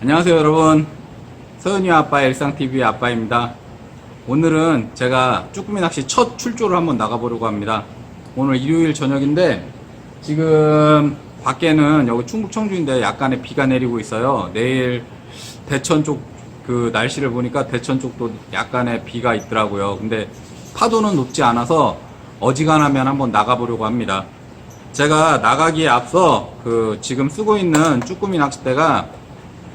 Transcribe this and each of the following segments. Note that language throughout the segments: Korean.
안녕하세요 여러분. 서은이 아빠의 일상TV의 아빠입니다. 오늘은 제가 쭈꾸미 낚시 첫 출조를 한번 나가보려고 합니다. 오늘 일요일 저녁인데 지금 밖에는 여기 충북 청주인데 약간의 비가 내리고 있어요. 내일 대천 쪽 그 날씨를 보니까 대천 쪽도 약간의 비가 있더라고요. 근데 파도는 높지 않아서 어지간하면 한번 나가보려고 합니다. 제가 나가기에 앞서 그 지금 쓰고 있는 쭈꾸미 낚싯대가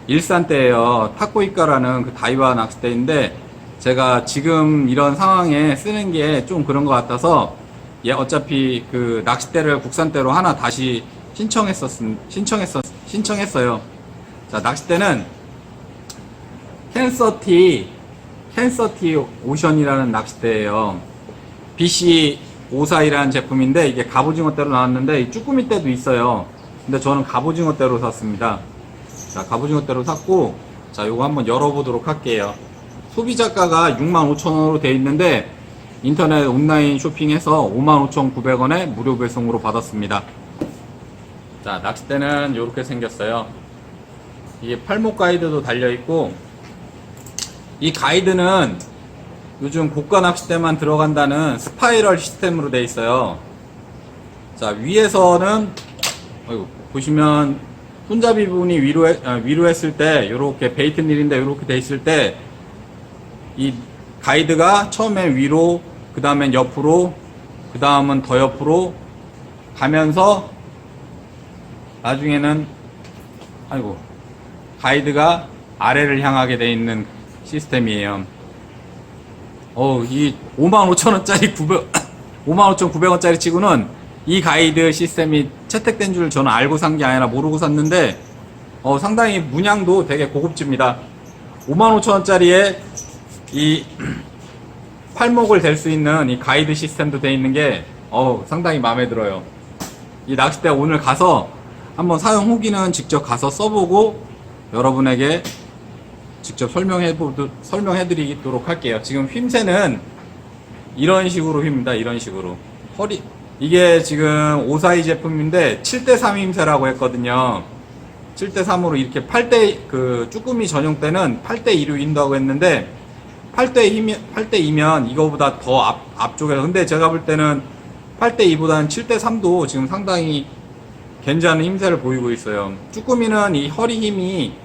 일산대예요. 타코이카라는 그 다이바 낚싯대인데 제가 지금 이런 상황에 쓰는 게 좀 그런 것 같아서 예 어차피 그 낚싯대를 국산대로 하나 다시 신청했었 신청했었 신청했어요. 자 낚싯대는 캔서티 캔서티 오션이라는 낚싯대예요. BC 54이라는 제품인데 이게 갑오징어대로 나왔는데 이 쭈꾸미 대도 있어요. 근데 저는 갑오징어대로 샀습니다. 자, 갑오징어대로 샀고, 자, 요거 한번 열어보도록 할게요. 소비자가가 65,000원으로 돼 있는데, 인터넷 온라인 쇼핑해서 55,900원에 무료 배송으로 받았습니다. 자, 낚싯대는 이렇게 생겼어요. 이게 팔목 가이드도 달려있고, 이 가이드는 요즘 고가 낚싯대만 들어간다는 스파이럴 시스템으로 돼 있어요. 자, 위에서는, 보시면 손잡이 부분이 위로, 해- 아, 위로 했을 때, 요렇게 베이트 닐인데 요렇게 돼 있을 때, 이 가이드가 처음에 위로, 그 다음엔 옆으로, 그 다음은 더 옆으로 가면서, 나중에는, 아이고, 가이드가 아래를 향하게 돼 있는 시스템이에요. 어, 이 55,000원짜리 900, 55,900원짜리 치고는 이 가이드 시스템이 채택된 줄 저는 알고 산 게 아니라 모르고 샀는데, 어, 상당히 문양도 되게 고급집니다. 55,000원짜리에 이 팔목을 댈 수 있는 이 가이드 시스템도 돼 있는 게, 어, 상당히 마음에 들어요. 이 낚싯대 오늘 가서 한번 사용 후기는 직접 가서 써보고 여러분에게 직접 설명해 설명해 드리도록 할게요. 지금 휨새는 이런 식으로 휩니다. 이런 식으로. 허리 이게 지금 오사이 제품인데 7대 3 휨새라고 했거든요. 7대 3으로 이렇게 8대 그 쭈꾸미 전용 때는 8대 2로 인다고 했는데 8대 2면 8대 2면 이거보다 더 앞, 앞쪽에서 근데 제가 볼 때는 8대 2보다는 7대 3도 지금 상당히 괜찮은 힘새를 보이고 있어요. 쭈꾸미는 이 허리 힘이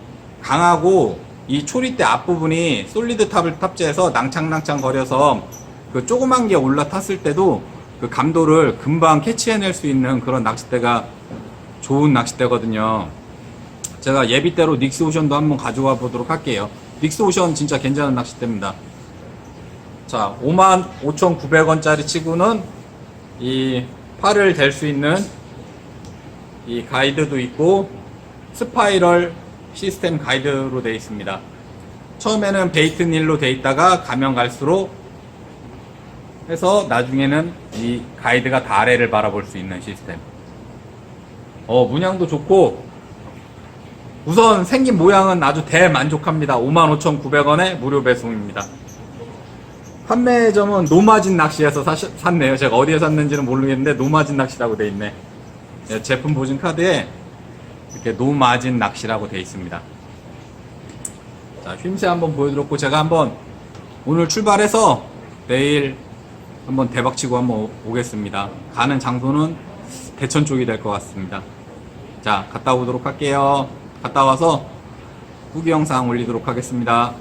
강하고 이 초리대 앞부분이 솔리드 탑을 탑재해서 낭창낭창 거려서 그 조그만 게 올라탔을 때도 그 감도를 금방 캐치해낼 수 있는 그런 낚싯대가 좋은 낚싯대거든요. 제가 예비대로 닉스 오션도 한번 가져와 보도록 할게요. 닉스 오션 진짜 괜찮은 낚싯대입니다. 자, 55,900원짜리 치고는 이 팔을 댈 수 있는 이 가이드도 있고 스파이럴 시스템 가이드로 되어 있습니다. 처음에는 베이트 닐로 되어 있다가 가면 갈수록 해서 나중에는 이 가이드가 다 아래를 바라볼 수 있는 시스템. 어, 문양도 좋고 우선 생긴 모양은 아주 대만족합니다. 55,900원에 무료 배송입니다. 판매점은 노마진 낚시에서 사시, 샀네요. 제가 어디에 샀는지는 모르겠는데 노마진 낚시라고 돼 있네. 예, 제품 보증 카드에 이렇게 노마진 낚시라고 돼 있습니다. 자, 휨새 한번 보여드렸고 제가 한번 오늘 출발해서 내일 한번 대박치고 한번 오- 오겠습니다. 가는 장소는 대천 쪽이 될 것 같습니다. 자, 갔다 오도록 할게요. 갔다 와서 후기 영상 올리도록 하겠습니다.